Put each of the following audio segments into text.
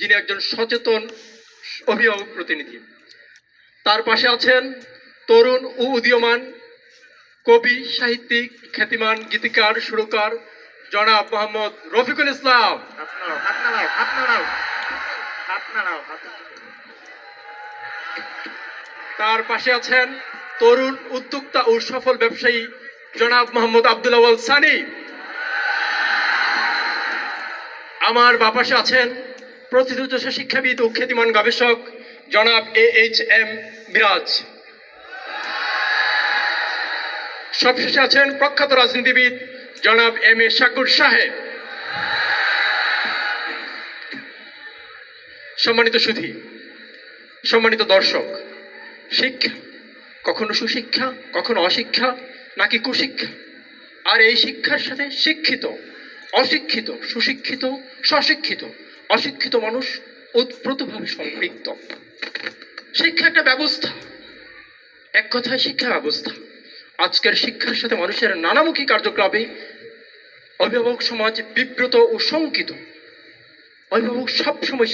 যিনি একজন সচেতন অভিভাবক প্রতিনিধি। তার পাশে আছেন তরুণ ও উদীয়মান কবি, সাহিত্যিক, খ্যাতিমান, গীতিকার, সুরকার জনাব মোহাম্মদ রফিকুল ইসলাম। তার পাশে আছেন তরুণ, উদ্যোক্তা ও সফল ব্যবসায়ী জনাব মোহাম্মদ আব্দুল আওয়াল সানি। আমার বাপাশে আছেন প্রতিদ্বন্দ্ব শিক্ষাবিদ ও খ্যাতিমান গবেষক জনাব এ এইচ এম মিরাজ। সবশেষে আছেন প্রখ্যাত রাজনীতিবিদ জনাব এম এ শাকুর সাহেব। সম্মানিত সুধী, সম্মানিত দর্শক, শিক্ষা কখনো সুশিক্ষা, কখনো অশিক্ষা, নাকি কুশিক্ষা? আর এই শিক্ষার সাথে শিক্ষিত, অশিক্ষিত, সুশিক্ষিত, স্বশিক্ষিত অশিক্ষিত মানুষ ওতপ্রোতভাবে সম্পৃক্ত। শিক্ষা একটা ব্যবস্থা। এক কথায় শিক্ষা ব্যবস্থা। আজকের শিক্ষার সাথে মানুষের নানামুখী কার্যক্রমে অভিভাবক সমাজ বিব্রত ও শঙ্কিত। অভিভাবক সবসময়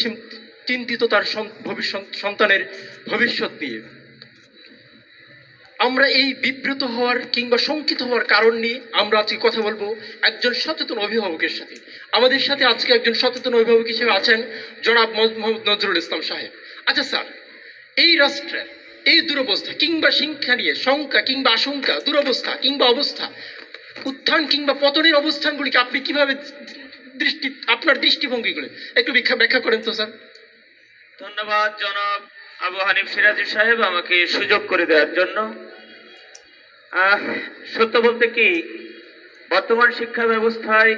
চিন্তিত তার ভবিষ্যৎ সন্তানের ভবিষ্যৎ নিয়ে। আমরা এই বিব্রত হওয়ার কিংবা শঙ্কিত হওয়ার কারণ নিয়ে আমরা আজকে কথা বলব একজন সচেতন অভিভাবকের সাথে। আমাদের সাথে আজকে একজন সচেতন অভিভাবক হিসেবে আছেন জনাব মোহাম্মদ নজরুল ইসলাম সাহেব। আচ্ছা স্যার, এই রাষ্ট্রে এই দুরবস্থা কিংবা শিক্ষা নিয়ে শঙ্কা কিংবা আশঙ্কা, দুরবস্থা কিংবা অবস্থা, উত্থান কিংবা পতনের অবস্থানগুলিকে আপনি কীভাবে দৃষ্টি আপনার দৃষ্টিভঙ্গিগুলো একটু ব্যাখ্যা করেন তো স্যার। ধন্যবাদ জনাব। আবু হানিফ সিরাজি সাহেব আমাকে সুযোগ করে দেওয়ার জন্য। সত্য বলতে কি, বর্তমান শিক্ষা ব্যবস্থায়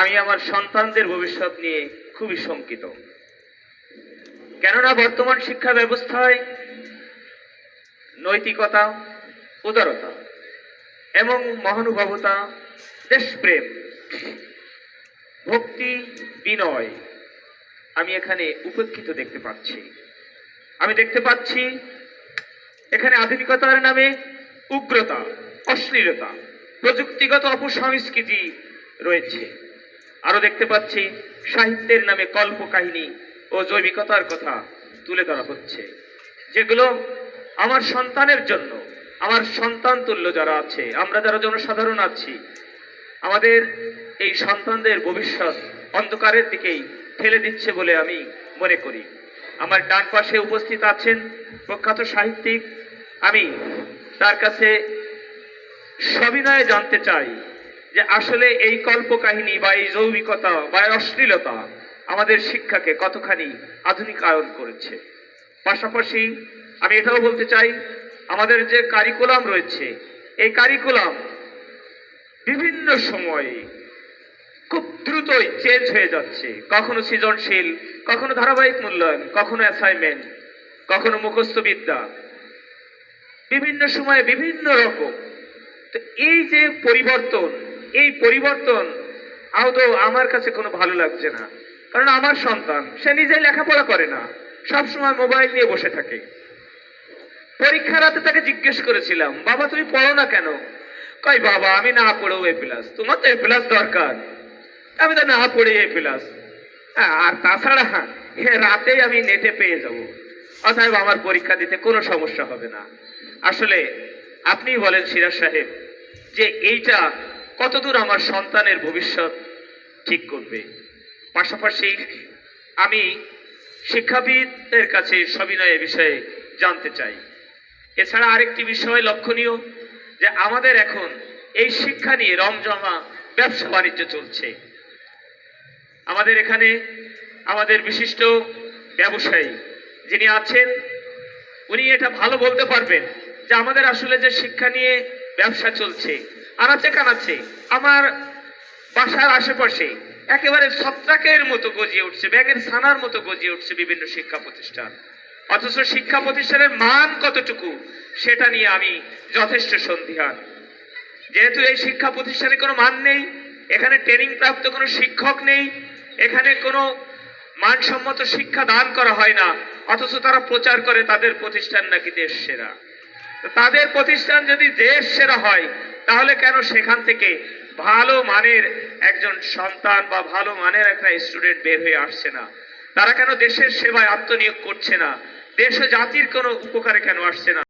আমি আমার সন্তানদের ভবিষ্যৎ নিয়ে খুবই শঙ্কিত। কেননা বর্তমান শিক্ষা ব্যবস্থায় নৈতিকতা, উদারতা এবং মহানুভবতা দেশপ্রেম ভক্তি, বিনয় আমি এখানে উপেক্ষিত দেখতে পাচ্ছি। আমি দেখতে পাচ্ছি এখানে আধুনিকতার নামে উগ্রতা, অশ্লীলতা, প্রযুক্তিগত অপসংস্কৃতি রয়েছে। আরও দেখতে পাচ্ছি সাহিত্যের নামে কল্পকাহিনী ও জৈবিকতার কথা তুলে ধরা হচ্ছে, যেগুলো আমার সন্তানের জন্য, আমার সন্তান তুল্য যারা আছে, আমরা যারা জনসাধারণ আছি, আমাদের এই সন্তানদের ভবিষ্যৎ অন্ধকারের দিকেই ঠেলে দিচ্ছে বলে আমি মনে করি। আমার ডান পাশে উপস্থিত আছেন প্রখ্যাত সাহিত্যিক। আমি তার কাছে সবিনয়ে জানতে চাই যে আসলে এই কল্পকাহিনী বা এই জৈবিকতা বা অশ্লীলতা আমাদের শিক্ষাকে কতখানি আধুনিকায়ন করেছে। পাশাপাশি আমি এটাও বলতে চাই, আমাদের যে কারিকুলাম রয়েছে, এই কারিকুলাম বিভিন্ন সময়ে খুব দ্রুতই চেঞ্জ হয়ে যাচ্ছে। কখনো সৃজনশীল, কখনো ধারাবাহিক মূল্যায়ন, কখনো অ্যাসাইনমেন্ট কখনো মুখস্থ বিদ্যা। বিভিন্ন সময়ে বিভিন্ন রকম। তো এই যে পরিবর্তন, এই পরিবর্তন আদৌ আমার কাছে কোনো ভালো লাগছে না। কারণ আমার সন্তান, সে নিজেই লেখাপড়া করে না। সব সময় মোবাইল নিয়ে বসে থাকে। পরীক্ষার রাতে তাকে জিজ্ঞেস করেছিলাম, বাবা, তুমি পড়ো না কেন? কয়, বাবা, আমি না পড়েও এ প্লাস তোমার তো এ প্লাস দরকার। আমি তো না পড়ে এ প্লাস আর তাছাড়া রাতেই আমি নেটে পেয়ে যাব। অতএব আমার পরীক্ষা দিতে কোনো সমস্যা হবে না। আসলে আপনি বলেন সিরাজ সাহেব যে এইটা কতদূর আমার সন্তানের ভবিষ্যৎ ঠিক করবে। পাশাপাশি আমি শিক্ষাবিদদের কাছে সবিনয় বিষয়ে জানতে চাই। এছাড়া আরেকটি বিষয় লক্ষণীয় যে আমাদের এখন এই শিক্ষা নিয়ে রমজমা ব্যবসা বাণিজ্য চলছে। আমাদের এখানে আমাদের বিশিষ্ট ব্যবসায়ী যিনি আছেন, উনি এটা ভালো বলতে পারবেন যে আমাদের আসলে যে শিক্ষা নিয়ে ব্যবসা চলছে আনাচে কানাচে আমার বাসার আশেপাশে একেবারে ছত্রাকের মতো গজিয়ে উঠছে ব্যাগের ছানার মতো গজিয়ে উঠছে বিভিন্ন শিক্ষা প্রতিষ্ঠান। অথচ শিক্ষা প্রতিষ্ঠানের মান কতটুকু, সেটা নিয়ে আমি যথেষ্ট সন্দিহান। যেহেতু এই শিক্ষা প্রতিষ্ঠানে কোনো মান নেই, এখানে ট্রেনিং প্রাপ্ত কোনো শিক্ষক নেই এখানে কোনো মানসম্মত শিক্ষা দান করা হয় না, অথচ তারা প্রচার করে তাদের প্রতিষ্ঠান নাকি দেশ সেরা। তাদের প্রতিষ্ঠান যদি দেশ সেরা হয়, তাহলে কেন সেখান থেকে ভালো মানের একজন সন্তান বা ভালো মানের একটা স্টুডেন্ট বের হয়ে আসছে না? তারা কেন দেশের সেবায় আত্মনিয়োগ করছে না? দেশ জাতির কোনো উপকারে কেন আসছে না?